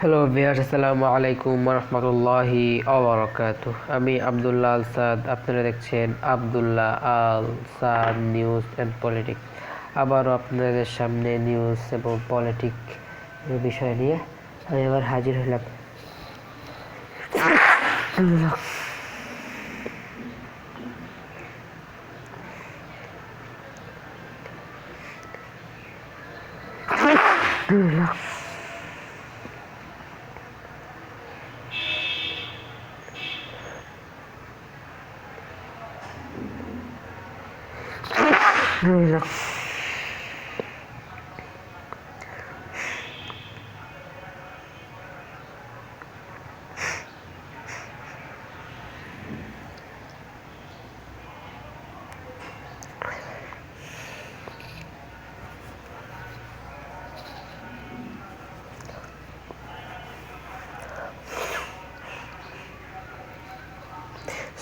Hello Bihar আসসালামু আলাইকুম রহমতুল্লাহি আবরকাত আমি আবদুল্লাহ আল সাদ আপনারা দেখছেন Abdullah Al Saad news and politics আবারও আপনাদের সামনে নিউজ এবং পলিটিক বিষয় নিয়ে আমি আবার হাজির হলাম।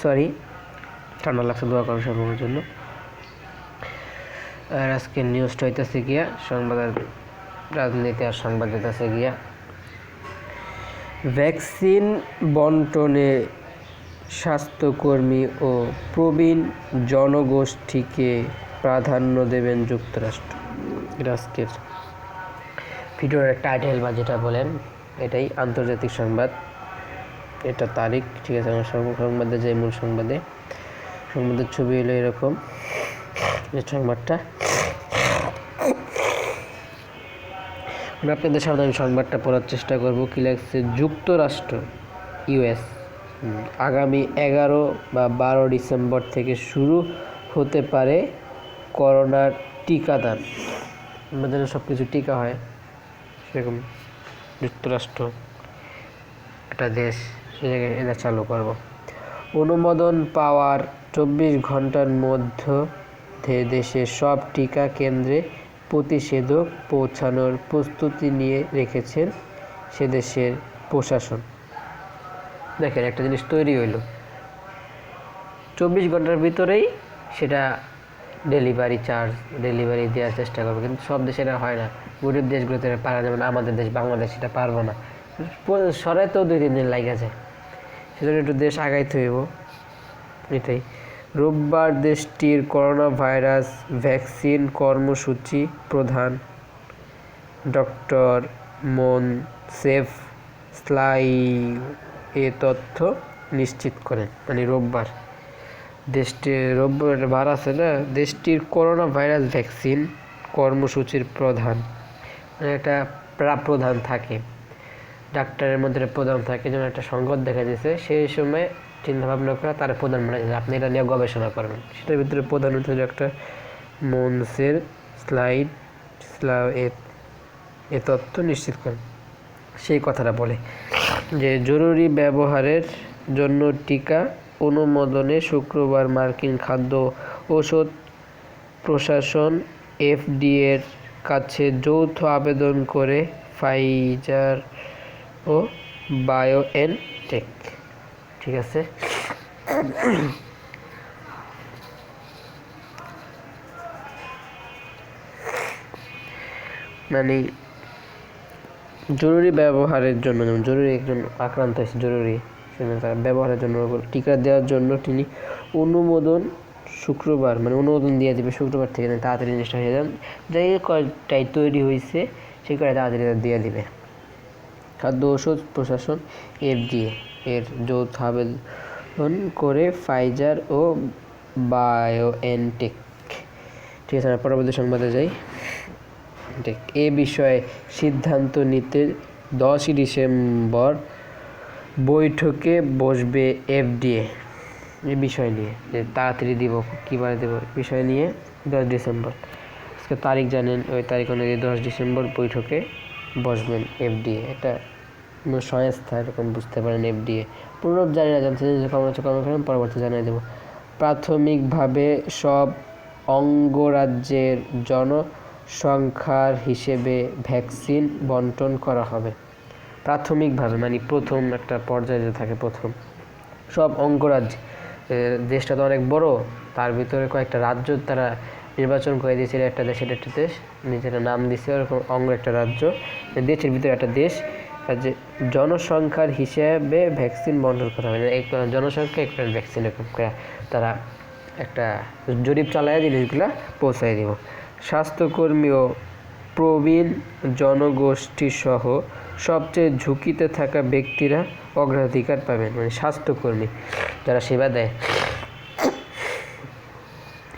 সরি ঠান্ডা লাগছে দোয়া করো সবার জন্য। আর আজকের নিউজটা হইতেছে গিয়া সংবাদ রাজনীতি আর সংবাদ হইতেছে গিয়া। ভ্যাকসিন বন্টনে স্বাস্থ্যকর্মী ও প্রবীণ জনগোষ্ঠীকে প্রাধান্য দেবেন যুক্তরাষ্ট্র। আজকের ভিডিওর টাইটেল বা যেটা বলেন, এটাই আন্তর্জাতিক সংবাদ। এটা তারিখ, ঠিক আছে, আমার সংবাদে যে মূল সংবাদে, সংবাদের ছবি হলো এরকম। সংবাদটা আপনাদের সামনে আমি সংবাদটা পড়ার চেষ্টা করব। কি লাগছে যুক্তরাষ্ট্র ইউএস আগামী এগারো বা বারো ডিসেম্বর থেকে শুরু হতে পারে করোনার টিকাদান। আমাদের সব কিছু টিকা হয়। সেরকম যুক্তরাষ্ট্র একটা দেশ, সে জায়গায় এটা চালু করব। অনুমোদন পাওয়ার চব্বিশ ঘণ্টার মধ্যে দেশের সব টিকা কেন্দ্রে প্রতিষেধক পৌঁছানোর প্রস্তুতি নিয়ে রেখেছেন সে দেশের প্রশাসন। দেখেন, একটা জিনিস তৈরি হইল। চব্বিশ ঘণ্টার ভিতরেই সেটা ডেলিভারি চার্জ, ডেলিভারি দেওয়ার চেষ্টা করবে। কিন্তু সব দেশে এটা হয় না। গরিব দেশগুলোতে পারা যাবে না, আমাদের দেশ বাংলাদেশ এটা পারব না। সরাইতেও দুই, তিন দিন লাগে যায়। সেজন্য একটু দেশ আগাইতে হইব। এটাই। রোববার দেশটির করোনা ভাইরাস ভ্যাকসিন কর্মসূচি প্রধান। ডক্টর মন সেফ স্লাই এ তথ্য নিশ্চিত করেন। মানে রোববার। দেশটির রোববার বার আছে না দেশটির করোনা ভাইরাস ভ্যাকসিন কর্মসূচির প্রধান। মানে একটা প্রা- প্রধান থাকে। ডাক্তারের মধ্যে প্রধান থাকে। যেমন একটা সংকট দেখা দিয়েছে, সেই সময় চিন্তা ভাবনা করে তারা প্রধান বানিয়েছে আপনি এটা নিয়ে গবেষণা করবেন সেটার ভিতরে প্রধান হচ্ছে ডাক্তার মনসের স্লাইড, স্লা, এ- তথ্য নিশ্চিত করেন। সেই কথাটা বলে যে জরুরি ব্যবহারের জন্য টিকা, অনুমোদনে শুক্রবার মার্কিন খাদ্য ঔষধ প্রশাসন এফডিএর কাছে যৌথ আবেদন করে ফাইজার ও বায়োএনটেক। ঠিক আছে? মানে জরুরি ব্যবহারের জন্য, যেমন জরুরি একজন আক্রান্ত হয়েছে, জরুরি তার ব্যবহারের জন্য টিকা দেওয়ার জন্য তিনি অনুমোদন শুক্রবার মানে অনুমোদন দিয়ে দেবে শুক্রবার থেকে তাড়াতাড়ি জিনিসটা হয়ে যান যাই কয়টাই তৈরি হয়েছে, সেই কয়টা তাড়াতাড়ি দিয়ে দিবে। খাদ্য ওষুধ প্রশাসন, এফডিএ। এর যৌথ আবেদন করে ফাইজার ও বায়োএনটেক ঠিক আছে পরবর্তী সংবাদে যাই। এ বিষয়ে সিদ্ধান্ত নিতে দশই ডিসেম্বর বৈঠকে বসবে এফডিএ। এই বিষয় নিয়ে, যে তাড়াতাড়ি দিব কীভাবে দেবো বিষয় নিয়ে দশ ডিসেম্বর। আজকে তারিখ জানেন, ওই তারিখ অনুযায়ী দশ ডিসেম্বর বৈঠকে বসবেন এফডিএ। এটা সংস্থা এরকম বুঝতে পারেন এফডিএ পুরো জানি না জানতে যে কর্ম হচ্ছে কর্ম করেন, পরবর্তী জানিয়ে দেবো। প্রাথমিকভাবে সব অঙ্গরাজ্যের জনসংখ্যার হিসেবে ভ্যাকসিন বন্টন করা হবে। প্রাথমিকভাবে মানে প্রথম একটা পর্যায়ে যে থাকে প্রথম। সব অঙ্গরাজ্য দেশটা তো অনেক বড়, তার ভিতরে কয়েকটা রাজ্য তারা নির্বাচন করে দিয়েছিল, একটা দেশের একটা দেশ, নিজেরা নাম দিছে ওরকম অঙ্গ একটা রাজ্য। দেশের ভিতরে একটা দেশ যে জনসংখ্যার হিসেবে ভ্যাকসিন বন্টন করা এক জনসংখ্যা একটা ভ্যাকসিন তারা একটা জরিপ চালায়, জিনিসগুলো পৌঁছায় দিব। স্বাস্থ্যকর্মী ও প্রবীণ জনগোষ্ঠী সহ সবচেয়ে ঝুঁকিতে থাকা ব্যক্তিরা অগ্রাধিকার পাবেন। মানে স্বাস্থ্যকর্মী যারা সেবা দেয়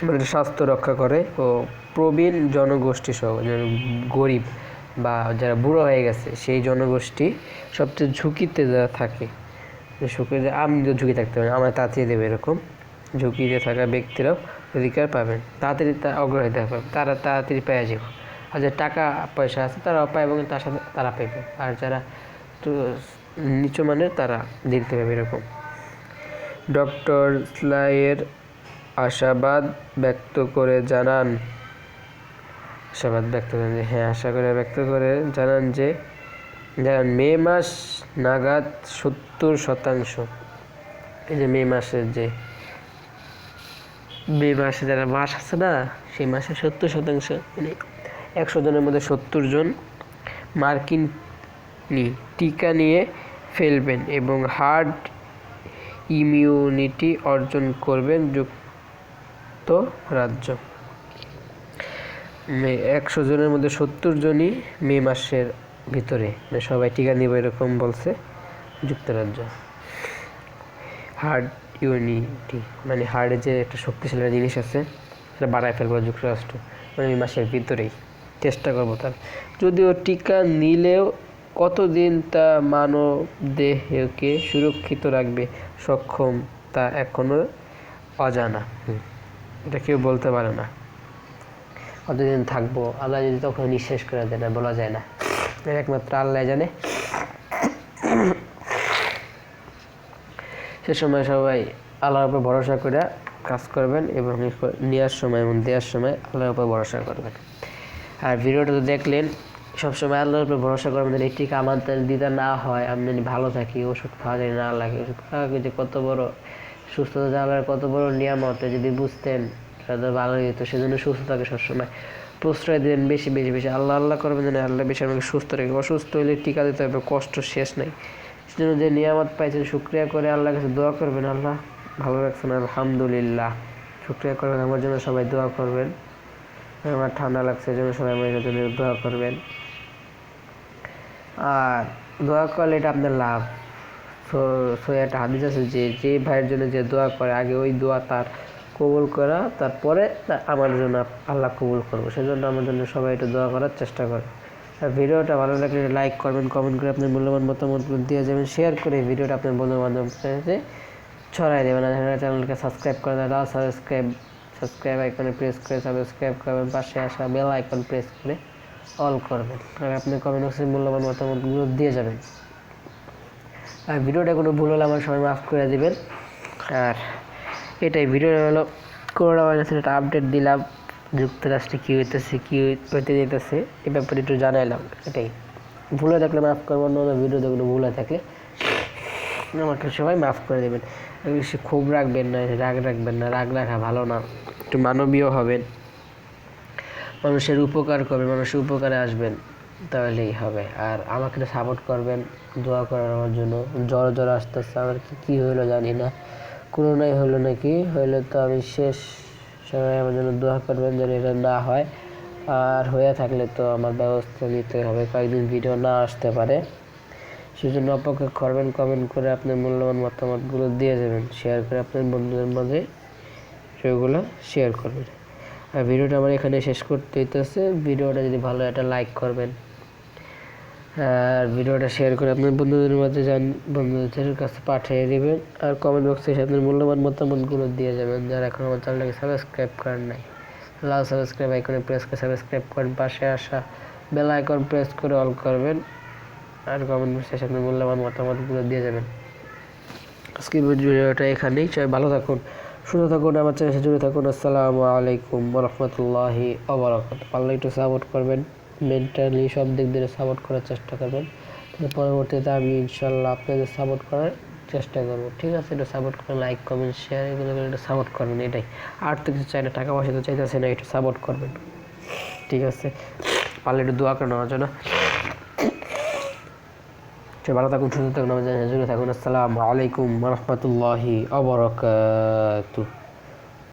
মানে স্বাস্থ্য রক্ষা করে ও প্রবীণ জনগোষ্ঠী সহ যেমন গরিব বা যারা বুড়ো হয়ে গেছে, সেই জনগোষ্ঠী সবচেয়ে ঝুঁকিতে যারা থাকে ঝুঁকিতে আমি তো ঝুঁকি থাকতে পারি আমার তাড়াতাড়ি দেবে এরকম ঝুঁকিতে থাকা ব্যক্তিরাও অধিকার পাবেন। তাড়াতাড়ি তা অগ্রাধিকার পাবেন তারা তাড়াতাড়ি পেয়ে যাবে। আর যে টাকা পয়সা আছে তারা পায় এবং তার সাথে তারা পাইবে আর যারা একটু নিচু মানের তারা দেখতে পাবে এরকম। ডক্টর স্লাইয়ের আশাবাদ ব্যক্ত করে জানান আশাবাদ ব্যক্ত করেন যে হ্যাঁ আশা করে ব্যক্ত করে জানান যে, জানান মে মাস নাগাদ সত্তর শতাংশ। এই যে মে মাসের যে, মে মাসে যারা মাস আছে না, সেই মাসে সত্তর শতাংশ মানে একশো জনের মধ্যে সত্তর জন মার্কিন টিকা নিয়ে ফেলবেন এবং হার্ড ইমিউনিটি অর্জন করবেন যুক্তরাজ্য মে- একশো জনের মধ্যে সত্তর জনই মে মাসের ভিতরে মানে সবাই টিকা নিব এরকম বলছে যুক্তরাজ্য। হার্ড ইউনিটি মানে হার্ডে যে একটা শক্তিশালী জিনিস আছে, সেটা বাড়ায় ফেলব যুক্তরাষ্ট্র মানে এই মাসের ভিতরেই। চেষ্টা করব তার। যদিও টিকা নিলেও কতদিন তা মানব দেহকে সুরক্ষিত রাখবে, সক্ষম তা এখনও অজানা। এটা কেউ বলতে পারে না। কতদিন থাকব? আল্লাহ যদি তখন নিঃশেষ করে দেয় না, বলা যায় না। এটা একমাত্র আল্লাহ জানে। সে সময় সবাই আল্লাহর উপর ভরসা করে কাজ করবেন এবং নেওয়ার সময় এবং দেওয়ার সময় আল্লাহর উপর ভরসা করবেন। আর ভিডিওটা তো দেখলেন, সবসময় আল্লাহর উপর ভরসা করবেন যেন এই টিকা আমাদের দিতে না হয়। আমি যদি ভালো থাকি, ওষুধ খাওয়া যায়, না লাগে। ওষুধ খাওয়া যে কত বড় সুস্থতা, আল্লাহর কত বড় নিয়ামত। যদি বুঝতেন তাহলে ভালো হতো সেজন্য সুস্থ থাকে সবসময়। প্রশ্রয় দেন বেশি বেশি বেশি। আল্লাহ আল্লাহ করবেন যেন আল্লাহ বেশি আমাকে সুস্থ রেখে অসুস্থ হলে টিকা দিতে হবে, কষ্ট শেষ নাই। সেজন্য যে নিয়ামত পাইছেন, শুক্রিয়া করে আল্লাহর কাছে দোয়া করবেন। আল্লাহ ভালো রাখছেন, আলহামদুলিল্লাহ। শুক্রিয়া করবেন, আমার জন্য সবাই দোয়া করবেন। আমার ঠান্ডা লাগছে জন্য সবাই আমার জন্য দোয়া করবেন। আর দোয়া করলে এটা আপনার লাভ। সো একটা হাদিস আছে যে যে ভাইয়ের জন্য যে দোয়া করে, আগে ওই দোয়া তার কবুল করা, তারপরে আমার জন্য আল্লাহ কবুল করব। সেজন্য আমার জন্য সবাই একটু দোয়া করার চেষ্টা করে। আর ভিডিওটা ভালো লাগলে লাইক করবেন কমেন্ট করে আপনার মূল্যবান মতামতগুলো দিয়ে যাবেন শেয়ার করে ভিডিওটা আপনার বন্ধু সাথে ছড়াই দেবেন। আর চ্যানেলকে সাবস্ক্রাইব করে দেন সাবস্ক্রাইব সাবস্ক্রাইব আইকনে প্রেস করে সাবস্ক্রাইব করবেন। পাশে আসা বেল আইকন প্রেস করে অল করবেন। আর আপনি কমেন্ট বক্সে মূল্যবান মতামতগুলো দিয়ে যাবেন। আর ভিডিওটা কোনো ভুল হলে আমার সবাই মাফ করে দিবেন। আর এটাই ভিডিও হলো করোনা ভাইরাসের একটা আপডেট দিলাম, যুক্তরাষ্ট্রে কী হইতেছে, কী হইতে যেতেছে এ ব্যাপারে একটু জানাইলাম, এটাই। ভুলে থাকলে মাফ করব, অন্য ভিডিওতে কোনো ভুলে থাকলে আমাকে সবাই মাফ করে দেবেন। বেশি ক্ষোভ রাখবেন না রাগ রাখবেন না, রাগ রাখা ভালো না, একটু মানবীয় হবেন। মানুষের উপকার করবেন, মানুষের উপকারে আসবেন, তাহলেই হবে। আর আমাকে সাপোর্ট করবেন, দোয়া করার আমার জন্য। জ্বর জ্বর আসতেছে, আমার কি, কী হইল জানি না। করোনাই হলো নাকি? হইলে তো আমি শেষ সবাই আমার জন্য দোয়া করবেন যেন এটা না হয়। আর হয়ে থাকলে তো আমার ব্যবস্থা নিতে হবে, কয়েকদিন ভিডিও না আসতে পারে। সেজন্য অপেক্ষা করবেন কমেন্ট করে আপনার মূল্যবান মতামতগুলো দিয়ে যাবেন শেয়ার করে আপনার বন্ধুদের মাঝে সেগুলো শেয়ার করবেন। আর ভিডিওটা আমার এখানে শেষ করতে হইতেছে। ভিডিওটা যদি ভালো একটা লাইক করবেন। আর ভিডিওটা শেয়ার করে আপনার বন্ধুদের মাঝে যান, বন্ধুদের কাছে পাঠিয়ে দেবেন। আর কমেন্ট বক্সে এসে আপনার মূল্যবান মতামতগুলো দিয়ে যাবেন। যারা এখন আমার চ্যানেলটাকে সাবস্ক্রাইব করেন নাই, লাল সাবস্ক্রাইব আইকনে প্রেস করে সাবস্ক্রাইব করেন। পাশে আসা বেল আইকন প্রেস করে অল করবেন। আর কমেন্ট বক্সে এসে আপনার মূল্যবান মতামতগুলো দিয়ে যাবেন। আজকের ভিডিওটা এখানেই। সবাই ভালো থাকুন, সুস্থ থাকুন, আমার চ্যানেল জুড়ে থাকুন। আসসালামু আলাইকুম রহমতুল্লাহি অবরাকাত পারলে একটু সাপোর্ট করবেন। মেন্টালি সব দিক দিয়ে সাপোর্ট করার চেষ্টা করবেন। পরবর্তীতে আমি ইনশাল্লাহ আপনাদের সাপোর্ট করার চেষ্টা করব। ঠিক আছে? একটু সাপোর্ট করেন লাইক কমেন্ট শেয়ার এগুলো করে সাপোর্ট করবেন, এটাই। আর তো কিছু চাই না, টাকা পয়সা তো চাইতেছে না একটু সাপোর্ট করবেন। ঠিক আছে? পারলে একটু দোয়া করেন আমার জন্য। ভালো থাকুন, সুস্থ থাকুন আমাদের থাকুন। আসসালামু আলাইকুম রহমতুল্লাহি আবরকাত